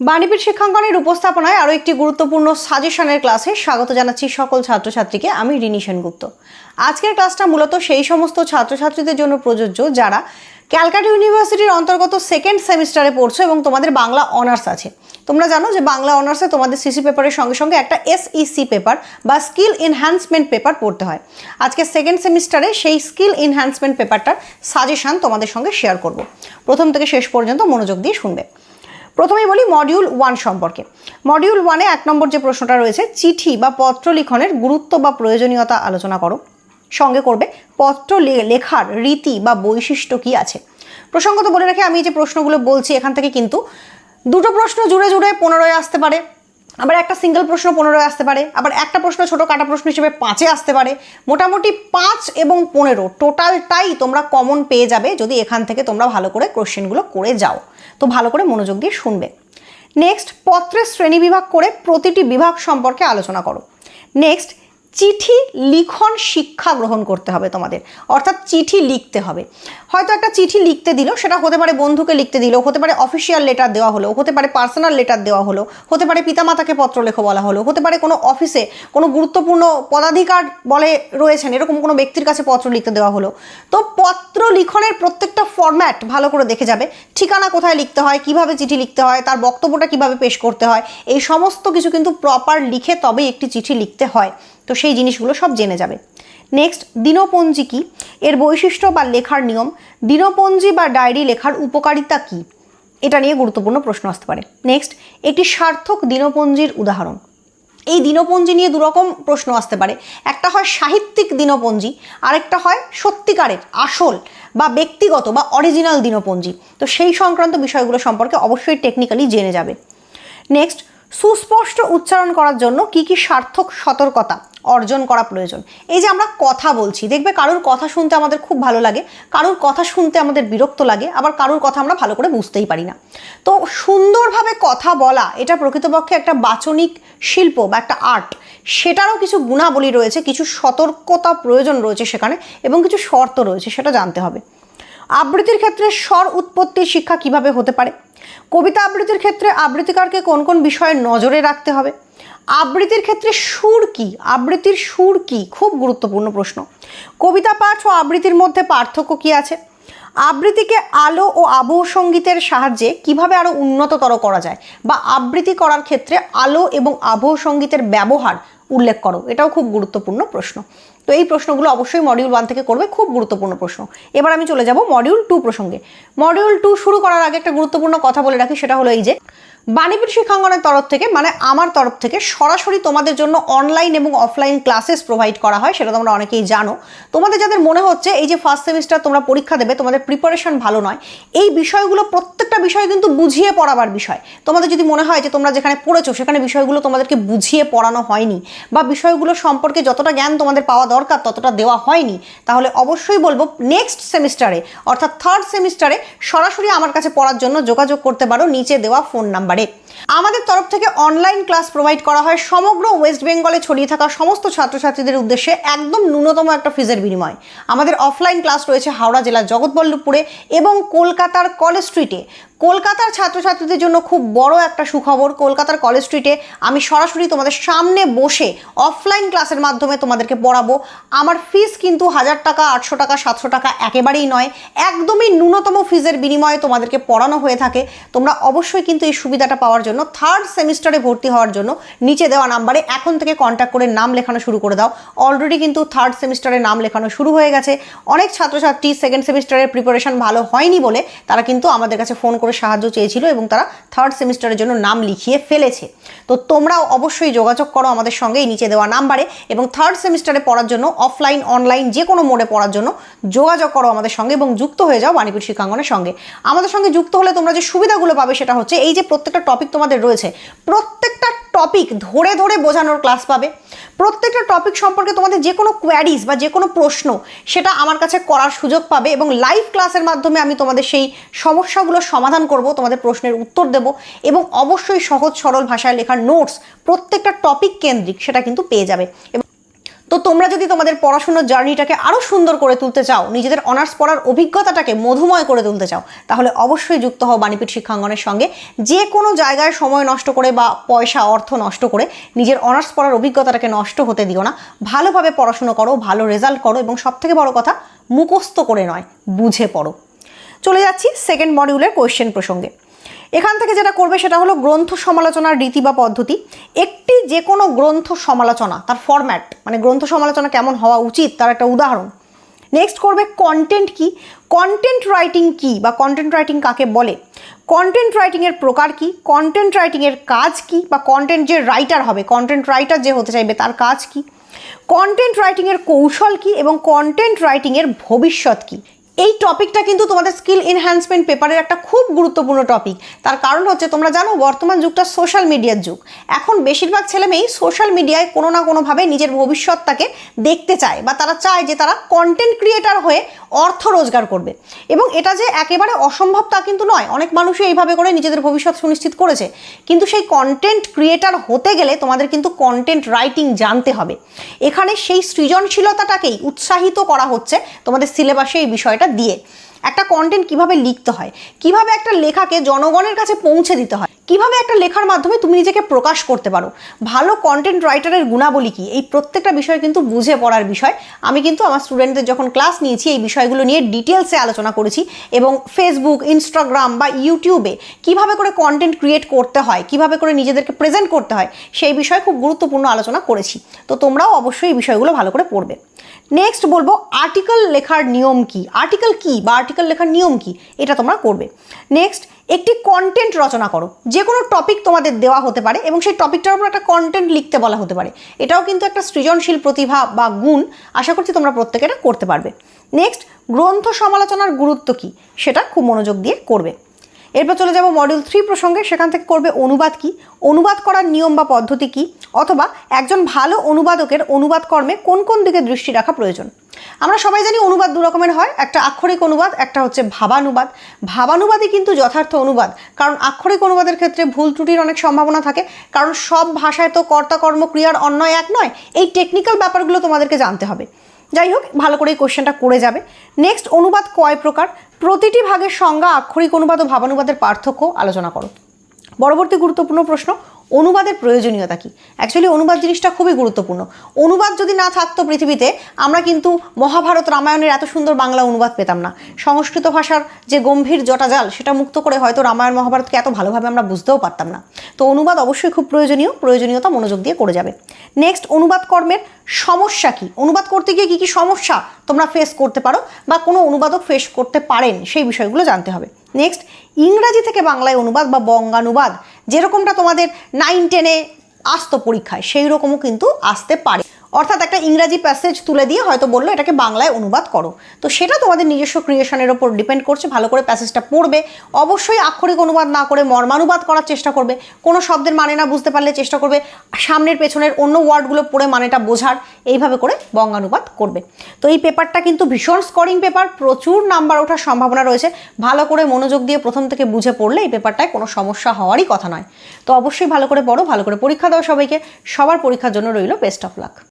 বাণীপীঠ শিক্ষাঙ্গনের উপস্থাপনায় আরও একটি গুরুত্বপূর্ণ সাজেশনের ক্লাসে স্বাগত জানাচ্ছি সকল ছাত্রছাত্রীকে। আমি রিনি সেনগুপ্ত। আজকের ক্লাসটা মূলত সেই সমস্ত ছাত্রছাত্রীদের জন্য প্রযোজ্য যারা ক্যালকাটা ইউনিভার্সিটির অন্তর্গত সেকেন্ড সেমিস্টারে পড়ছো এবং তোমাদের বাংলা অনার্স আছে। তোমরা জানো যে বাংলা অনার্সে তোমাদের সিসি পেপারের সঙ্গে সঙ্গে একটা এসইসি পেপার বা স্কিল এনহ্যান্সমেন্ট পেপার পড়তে হয়। আজকে সেকেন্ড সেমিস্টারে সেই স্কিল এনহ্যান্সমেন্ট পেপারটার সাজেশন তোমাদের সঙ্গে শেয়ার করব। প্রথম থেকে শেষ পর্যন্ত মনোযোগ দিয়ে শুনবে। প্রথমেই বলি মডিউল ওয়ান সম্পর্কে। মডিউল ওয়ানে এক নম্বর যে প্রশ্নটা রয়েছে, চিঠি বা পত্র লিখনের গুরুত্ব বা প্রয়োজনীয়তা আলোচনা করো। সঙ্গে করবে, পত্র লেখার রীতি বা বৈশিষ্ট্য কি আছে? প্রসঙ্গত বলে রাখি, আমি যে প্রশ্নগুলো বলছি এখান থেকে কিন্তু দুটো প্রশ্ন জুড়ে জুড়ে পনেরোয় আসতে পারে। আবার একটা সিঙ্গেল প্রশ্ন পনেরোয় আসতে পারে, আবার একটা প্রশ্ন ছোট কাটা প্রশ্ন হিসেবে পাঁচে আসতে পারে। মোটামুটি পাঁচ এবং পনেরো, টোটালটাই তোমরা কমন পেয়ে যাবে যদি এখান থেকে তোমরা ভালো করে কোশ্চেনগুলো করে যাও। তো ভালো করে মনোযোগ দিয়ে শুনবে। নেক্সট পত্রের শ্রেণীবিভাগ করে প্রতিটি বিভাগ সম্পর্কে আলোচনা করো। নেক্সট চিঠি লিখন শিক্ষা গ্রহণ করতে হবে তোমাদের। অর্থাৎ চিঠি লিখতে হবে। হয়তো একটা চিঠি লিখতে দিল, সেটা হতে পারে বন্ধুকে লিখতে দিল, হতে পারে অফিসিয়াল লেটার দেওয়া হলো, হতে পারে পার্সোনাল লেটার দেওয়া হলো, হতে পারে পিতামাতাকে পত্র লেখো বলা হলো, হতে পারে কোনো অফিসে কোনো গুরুত্বপূর্ণ পদাধিকার বলে রয়েছেন, এরকম কোনো ব্যক্তির কাছে পত্র লিখতে দেওয়া হলো। তো পত্র লিখনের প্রত্যেকটা ফরম্যাট ভালো করে দেখে যাবে, ঠিকানা কোথায় লিখতে হয়, কীভাবে চিঠি লিখতে হয়, তার বক্তব্যটা কীভাবে পেশ করতে হয়, এই সমস্ত কিছু কিন্তু প্রপার লিখে তবেই একটি চিঠি লিখতে হয়। তো সেই জিনিসগুলো সব জেনে যাবে। নেক্সট দিনপঞ্জি কি? এর বৈশিষ্ট্য বা লেখার নিয়ম। দিনপঞ্জি বা ডায়েরি লেখার উপকারিতা কি? এটা নিয়ে গুরুত্বপূর্ণ প্রশ্ন আসতে পারে। নেক্সট একটি সার্থক দিনপঞ্জির উদাহরণ। এই দিনপঞ্জি নিয়ে দুরকম প্রশ্ন আসতে পারে। একটা হয় সাহিত্যিক দিনপঞ্জি, আরেকটা হয় সত্যিকারের, আসল বা ব্যক্তিগত বা অরিজিনাল দিনপঞ্জি। তো সেই সংক্রান্ত বিষয়গুলো সম্পর্কে অবশ্যই টেকনিক্যালি জেনে যাবে। নেক্সট সুস্পষ্ট উচ্চারণ করার জন্য কি কি সার্থক সতর্কতা? অর্জন করা প্রয়োজন। এই যে আমরা কথা বলছি, দেখবে কারোর কথা শুনতে আমাদের খুব ভালো লাগে, কারোর কথা শুনতে আমাদের বিরক্ত লাগে, আবার কারোর কথা আমরা ভালো করে বুঝতেই পারি না। তো সুন্দরভাবে কথা বলা, এটা প্রকৃতপক্ষে একটা বাচনিক শিল্প বা একটা আর্ট। সেটারও কিছু গুণাবলী রয়েছে, কিছু সতর্কতা প্রয়োজন রয়েছে সেখানে, এবং কিছু শর্ত রয়েছে, সেটা জানতে হবে। আবৃত্তির ক্ষেত্রে স্বর উৎপত্তির শিক্ষা কীভাবে হতে পারে? কবিতা আবৃত্তির ক্ষেত্রে আবৃত্তিকারকে কোন কোন বিষয়ে নজরে রাখতে হবে? আবৃত্তির ক্ষেত্রে সুর কি? আবৃত্তির সুর কি? খুব গুরুত্বপূর্ণ প্রশ্ন। কবিতা পাঠ ও আবৃত্তির মধ্যে পার্থক্য কি আছে? আবৃত্তিকে আলো ও আবহ সঙ্গীতের সাহায্যে কীভাবে আরও উন্নততর করা যায়? বা আবৃত্তি করার ক্ষেত্রে আলো এবং আবহ সঙ্গীতের ব্যবহার উল্লেখ করো। এটাও খুব গুরুত্বপূর্ণ প্রশ্ন। তো এই প্রশ্নগুলো অবশ্যই মডিউল ওয়ান থেকে করবে, খুব গুরুত্বপূর্ণ প্রশ্ন। এবার আমি চলে যাব মডিউল টু প্রসঙ্গে। মডিউল টু শুরু করার আগে একটা গুরুত্বপূর্ণ কথা বলে রাখি, সেটা হলো এই যে বাণীপীঠ শিক্ষাঙ্গনের তরফ থেকে মানে আমার তরফ থেকে সরাসরি তোমাদের জন্য অনলাইন এবং অফলাইন ক্লাসেস প্রোভাইড করা হয়, সেটা তোমরা অনেকেই জানো। তোমাদের যাদের মনে হচ্ছে এই যে ফার্স্ট সেমিস্টার তোমরা পরীক্ষা দেবে, তোমাদের প্রিপারেশন ভালো নয়, এই বিষয়গুলো প্রত্যেকটা বিষয় কিন্তু বুঝিয়ে পড়াবার বিষয়। তোমাদের যদি মনে হয় যে তোমরা যেখানে পড়েছো, সেখানে বিষয়গুলো তোমাদেরকে বুঝিয়ে পড়ানো হয়নি, বা বিষয়গুলো সম্পর্কে যতটা জ্ঞান তোমাদের পাওয়া দরকার, ততটা দেওয়া হয়নি, তাহলে অবশ্যই বলব নেক্সট সেমিস্টারে অর্থাৎ থার্ড সেমিস্টারে সরাসরি আমার কাছে পড়ার জন্য যোগাযোগ করতে পারো, নিচে দেওয়া ফোন নাম্বারে আমাদের তরফ থেকে অনলাইন ক্লাস প্রোভাইড করা হয়। সমগ্র ওয়েস্ট বেঙ্গলে ছড়িয়ে থাকা সমস্ত ছাত্রছাত্রীদের উদ্দেশ্যে একদম ন্যূনতম একটা ফিজের বিনিময়। আমাদের অফলাইন ক্লাস রয়েছে হাওড়া জেলার জগৎবল্লভপুরে এবং কলকাতার কলেজ স্ট্রিটে কলকাতার ছাত্রছাত্রীদের জন্য খুব বড় একটা সুখবর, কলকাতার কলেজ স্ট্রিটে আমি সরাসরি তোমাদের সামনে বসে অফলাইন ক্লাসের মাধ্যমে তোমাদেরকে পড়াবো। আমার ফিস কিন্তু হাজার টাকা, আটশো টাকা, সাতশো টাকা একেবারেই নয়। একদমই ন্যূনতম ফিজের বিনিময়ে তোমাদেরকে পড়ানো হয়ে থাকে। তোমরা অবশ্যই কিন্তু এই সুবিধাটা পাওয়ার জন্য থার্ড সেমিস্টারে ভর্তি হওয়ার জন্য নিচে দেওয়া নাম্বারে এখন থেকে কন্ট্যাক্ট করে নাম লেখানো শুরু করে দাও। অলরেডি কিন্তু থার্ড সেমিস্টারে নাম লেখানো শুরু হয়ে গেছে। অনেক ছাত্রছাত্রী সেকেন্ড সেমিস্টারের প্রিপারেশন ভালো হয়নি বলে তারা কিন্তু আমাদের কাছে ফোন করে সাহায্য চেয়েছিল এবং তারা থার্ড সেমিস্টারের জন্য নাম লিখিয়ে ফেলেছে। তো তোমরাও অবশ্যই যোগাযোগ করো আমাদের সঙ্গে এই নিচে দেওয়া নাম্বারে এবং থার্ড সেমিস্টারে পড়ার জন্য অফলাইন অনলাইন যে কোনো মোডে পড়ার জন্য যোগাযোগ করো আমাদের সঙ্গে এবং যুক্ত হয়ে যাও বাণীপুর শিক্ষাঙ্গনের সঙ্গে। আমাদের সঙ্গে যুক্ত হলে তোমরা যে সুবিধাগুলো পাবে সেটা হচ্ছে এই যে প্রত্যেকটা টপিক তোমাদের রয়েছে। প্রত্যেকটা টপিক ধরে ধরে বোঝানোর ক্লাস পাবে। প্রত্যেকটা টপিক সম্পর্কে তোমাদের যে কোনো কোয়ারিজ বা যে কোনো প্রশ্ন, সেটা আমার কাছে করার সুযোগ পাবে এবং লাইভ ক্লাসের মাধ্যমে আমি তোমাদের সেই সমস্যাগুলোর সমাধান করব, তোমাদের প্রশ্নের উত্তর দেব এবং অবশ্যই সহজ সরল ভাষায় লেখার নোটস প্রত্যেকটা টপিক কেন্দ্রিক সেটা কিন্তু পেয়ে যাবে। তো তোমরা যদি তোমাদের পড়াশোনার জার্নিটাকে আরও সুন্দর করে তুলতে চাও, নিজেদের অনার্স পড়ার অভিজ্ঞতাটাকে মধুময় করে তুলতে চাও, তাহলে অবশ্যই যুক্ত হও বাণীপীঠ শিক্ষাঙ্গনের সঙ্গে। যে কোনো জায়গায় সময় নষ্ট করে বা পয়সা, অর্থ নষ্ট করে নিজের অনার্স পড়ার অভিজ্ঞতাটাকে নষ্ট হতে দিও না। ভালোভাবে পড়াশুনো করো, ভালো রেজাল্ট করো এবং সবথেকে বড় কথা, মুখস্থ করে নয়, বুঝে পড়ো। চলে যাচ্ছি সেকেন্ড মডিউলের কোয়েশ্চেন প্রসঙ্গে। এখান থেকে যেটা করবে সেটা হলো গ্রন্থ সমালোচনার রীতি বা পদ্ধতি। একটি যে কোনো গ্রন্থ সমালোচনা, তার ফরম্যাট মানে গ্রন্থ সমালোচনা কেমন হওয়া উচিত, তার একটা উদাহরণ। নেক্সট করবে কন্টেন্ট কি? কন্টেন্ট রাইটিং কি বা কন্টেন্ট রাইটিং কাকে বলে? কন্টেন্ট রাইটিংয়ের প্রকার কি? কন্টেন্ট রাইটিংয়ের কাজ কি? বা কন্টেন্ট যে রাইটার হবে কন্টেন্ট রাইটার যে হতে চাইবে তার কাজ কি? কন্টেন্ট রাইটিংয়ের কৌশল কি? এবং কন্টেন্ট রাইটিংয়ের ভবিষ্যৎ কি? এই টপিকটা কিন্তু তোমাদের স্কিল এনহ্যান্সমেন্ট পেপারের একটা খুব গুরুত্বপূর্ণ টপিক তার কারণ হচ্ছে, তোমরা জানো, বর্তমান যুগটা সোশ্যাল মিডিয়ার যুগ। এখন বেশিরভাগ ছেলে মেয়েই সোশ্যাল মিডিয়ায় কোনো না কোনোভাবে নিজের ভবিষ্যৎটাকে দেখতে চায় বা তারা চায় যে তারা কন্টেন্ট ক্রিয়েটার হয়ে অর্থ রোজগার করবে। এবং এটা যে একেবারে অসম্ভব তা কিন্তু নয়। অনেক মানুষই এইভাবে করে নিজেদের ভবিষ্যৎ সুনিশ্চিত করেছে। কিন্তু সেই কন্টেন্ট ক্রিয়েটার হতে গেলে তোমাদের কিন্তু কন্টেন্ট রাইটিং জানতে হবে। এখানে সেই সৃজনশীলতাটাকেই উৎসাহিত করা হচ্ছে তোমাদের সিলেবাসে এই বিষয়টা দিয়ে একটা কন্টেন্ট কীভাবে লিখতে হয়, কীভাবে একটা লেখাকে জনগণের কাছে পৌঁছে দিতে হয়, কীভাবে একটা লেখার মাধ্যমে তুমি নিজেকে প্রকাশ করতে পারো। ভালো কন্টেন্ট রাইটারের গুণাবলী কি? এই প্রত্যেকটা বিষয় কিন্তু বুঝে পড়ার বিষয়। আমি কিন্তু আমার স্টুডেন্টদের যখন ক্লাস নিয়েছি, এই বিষয়গুলো নিয়ে ডিটেলসে আলোচনা করেছি এবং ফেসবুক ইনস্টাগ্রাম বা ইউটিউবে কীভাবে করে কন্টেন্ট ক্রিয়েট করতে হয়, কীভাবে করে নিজেদেরকে প্রেজেন্ট করতে হয়, সেই বিষয়ে খুব গুরুত্বপূর্ণ আলোচনা করেছি। তো তোমরাও অবশ্যই এই বিষয়গুলো ভালো করে পড়বে। নেক্সট বলব আর্টিকেল লেখার নিয়ম কি? আর্টিকেল কি বা আর্টিকেল লেখার নিয়ম কি? এটা তোমরা করবে। নেক্সট একটি কন্টেন্ট রচনা করো। যে কোনো টপিক তোমাদের দেওয়া হতে পারে এবং সেই টপিকটার উপর একটা কন্টেন্ট লিখতে বলা হতে পারে। এটাও কিন্তু একটা সৃজনশীল প্রতিভা বা গুণ। আশা করছি তোমরা প্রত্যেকে এটা করতে পারবে। নেক্সট গ্রন্থ সমালোচনার গুরুত্ব কি? সেটা খুব মনোযোগ দিয়ে করবে। এরপর চলে যাব মডিউল থ্রি প্রসঙ্গে, সেখান থেকে করবে অনুবাদ কি? অনুবাদ করার নিয়ম বা পদ্ধতি কি? অথবা একজন ভালো অনুবাদকের অনুবাদ কর্মে কোন কোন দিকে দৃষ্টি রাখা প্রয়োজন? আমরা সবাই জানি অনুবাদ দু রকমের হয়, একটা আক্ষরিক অনুবাদ, একটা হচ্ছে ভাবানুবাদ। ভাবানুবাদই কিন্তু যথার্থ অনুবাদ, কারণ আক্ষরিক অনুবাদের ক্ষেত্রে ভুল ত্রুটির অনেক সম্ভাবনা থাকে, কারণ সব ভাষায় তো কর্তাকর্ম ক্রিয়ার অন্যয় এক নয়, এই টেকনিক্যাল ব্যাপারগুলো তোমাদেরকে জানতে হবে। যাই হোক, ভালো করে এই কোশ্চেনটা করে যাবে। নেক্সট অনুবাদ কয় প্রকার? প্রতিটি ভাগের সংজ্ঞা আক্ষরিক অনুবাদ ও ভাবানুবাদের পার্থক্য আলোচনা করো। পরবর্তী গুরুত্বপূর্ণ প্রশ্ন অনুবাদের প্রয়োজনীয়তা কি? অ্যাকচুয়ালি অনুবাদ জিনিসটা খুবই গুরুত্বপূর্ণ। অনুবাদ যদি না থাকতো পৃথিবীতে, আমরা কিন্তু মহাভারত রামায়ণের এত সুন্দর বাংলা অনুবাদ পেতাম না। সংস্কৃত ভাষার যে গম্ভীর জটাজাল সেটা মুক্ত করে হয়তো রামায়ণ মহাভারতকে এত ভালোভাবে আমরা বুঝতেও পারতাম না। তো অনুবাদ অবশ্যই খুব প্রয়োজনীয়, প্রয়োজনীয়তা মনোযোগ দিয়ে করে যাবে। নেক্সট অনুবাদ কর্মের সমস্যা কি? অনুবাদ করতে গিয়ে কী কী সমস্যা তোমরা ফেস করতে পারো বা কোনো অনুবাদক ফেস করতে পারেন, সেই বিষয়গুলো জানতে হবে। নেক্সট ইংরাজি থেকে বাংলায় অনুবাদ বা বঙ্গানুবাদ, যেরকমটা তোমাদের নাইন টেনে আসতো পরীক্ষায় সেই রকমও কিন্তু আসতে পারে। অর্থাৎ একটা ইংরাজি প্যাসেজ তুলে দিয়ে হয়তো বলল, এটাকে বাংলায় অনুবাদ করো। তো সেটা তোমাদের নিজস্ব ক্রিয়েশনের ওপর ডিপেন্ড করছে, ভালো করে প্যাসেজটা পড়বে। অবশ্যই আক্ষরিক অনুবাদ না করে মর্মানুবাদ করার চেষ্টা করবে। কোনো শব্দের মানে না বুঝতে পারলে চেষ্টা করবে। সামনের পেছনের অন্য ওয়ার্ডগুলো পড়ে মানেটা বোঝার, এইভাবে করে বঙ্গানুবাদ করবে। তো এই পেপারটা কিন্তু ভীষণ স্কোরিং পেপার প্রচুর নাম্বার ওঠার সম্ভাবনা রয়েছে। ভালো করে মনোযোগ দিয়ে প্রথম থেকে বুঝে পড়লে এই পেপারটায় কোনো সমস্যা হওয়ারই কথা নয়। তো অবশ্যই ভালো করে পড়ো, ভালো করে পরীক্ষা দাও সবাইকে। সবার পরীক্ষার জন্য রইল বেস্ট অফ লাক